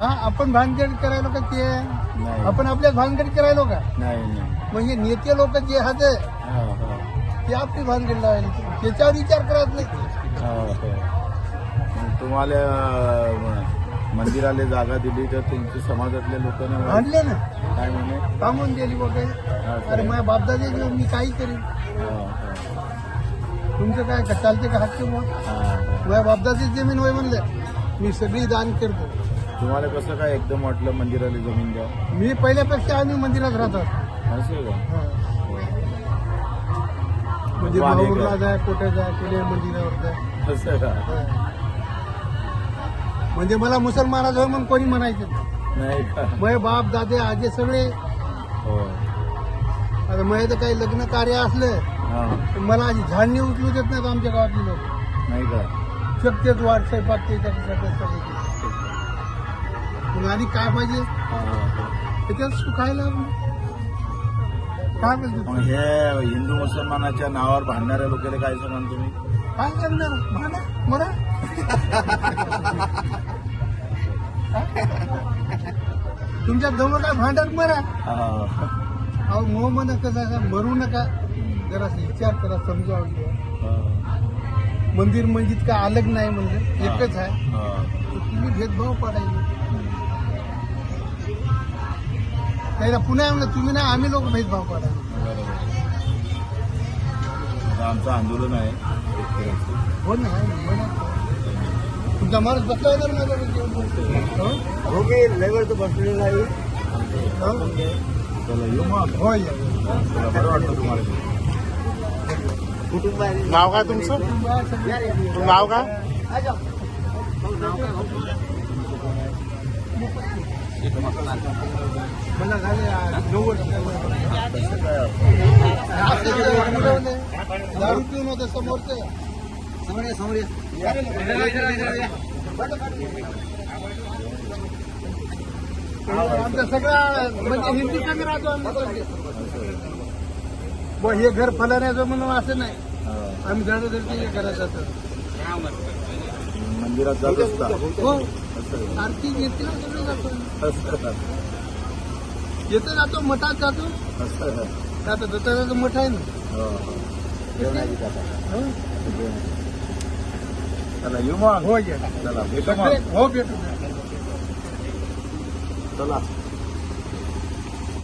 हा आपण भानगड करायलो का ते? नाही. आपण आपल्याच भानगड करायलो का? नाही नाही. म्हणजे नेते लोक जे हाते हा. ते आपली भानगड लावायला त्याच्यावर विचार करत नाही. तुम्हाला मंदिराला जागा दिली तर तुमच्या समाजातल्या लोकांना आणले ना. काय म्हणे? थांबून दिली बघ अरे माझ्या बापदादे मी काही करीन. तुमचं काय चालते का हक्क मग. माझ्या बापदाची जमीन होय म्हणलं. मी सगळी दान करतो. तुम्हाला कसं काय एकदम वाटलं मंदिराला जमीन द्या मी पहिल्यापेक्षा आम्ही मंदिरात राहतो. असं का. म्हणजे? जाय कोठे जाय कुठे मंदिरावर जाय. असं का? हा. म्हणजे मला मुसलमानाचं होय म्हणून कोणी म्हणायचं नाही. नाही का? माझे बाप दादे आजे सगळे. हो आता माझे तर काही लग्न कार्य असलं हा. तर मला अशी झाडणी उचलू देत नाहीत आमच्या गावातले लोक. नाही का? शक्यच वाट स्वयंपाक ते मग आणि काय पाहिजे. त्याच्यात सुखायला काय मग हे हिंदू मुसलमानाच्या नावावर भांडणाऱ्या लोकांना काय सांगाल तुम्ही? काय करणार? म्हणा म्हणा तुमच्या जवळ काय भांडण? मरा हा. अहो मोह म्हणा कसं आहे, मरू नका. जरा विचार करा. हा. मंदिर मस्जिद काय अलग नाही म्हणजे? एकच आहे. हा. तर तुम्ही भेदभाव पाडायचे नाही पुण्या म्हणलं तुम्ही नाही आम्ही लोक भेदभाव. आता आमचं आंदोलन आहे. हो ना ना, हो ना. तुमचा माणूस बसला होता ना माझ्या हो? हो की लेबर तर बसलेला आहे हो? चला येऊ मग. हो बरं वाटतं तुम्हाला. कुटुंब आहे नाव काय तुमचं? नाव काय? मला झाले दारू पिऊन समोर समोर आमचा सगळा म्हणजे हिंदी संघ राहतो आम्ही हे घर फलाण्याचं म्हणून असं नाही आम्ही झाडं हे करायचं असं मंदिरात जात असता हो. आरती घेते ना सगळं जातो? येतो जातो मठात जातो? आता दत्ताचं मठ आहे ना? हो, हो. हो? चला येऊ मग. हो चला भेटू हो भेटू. चला.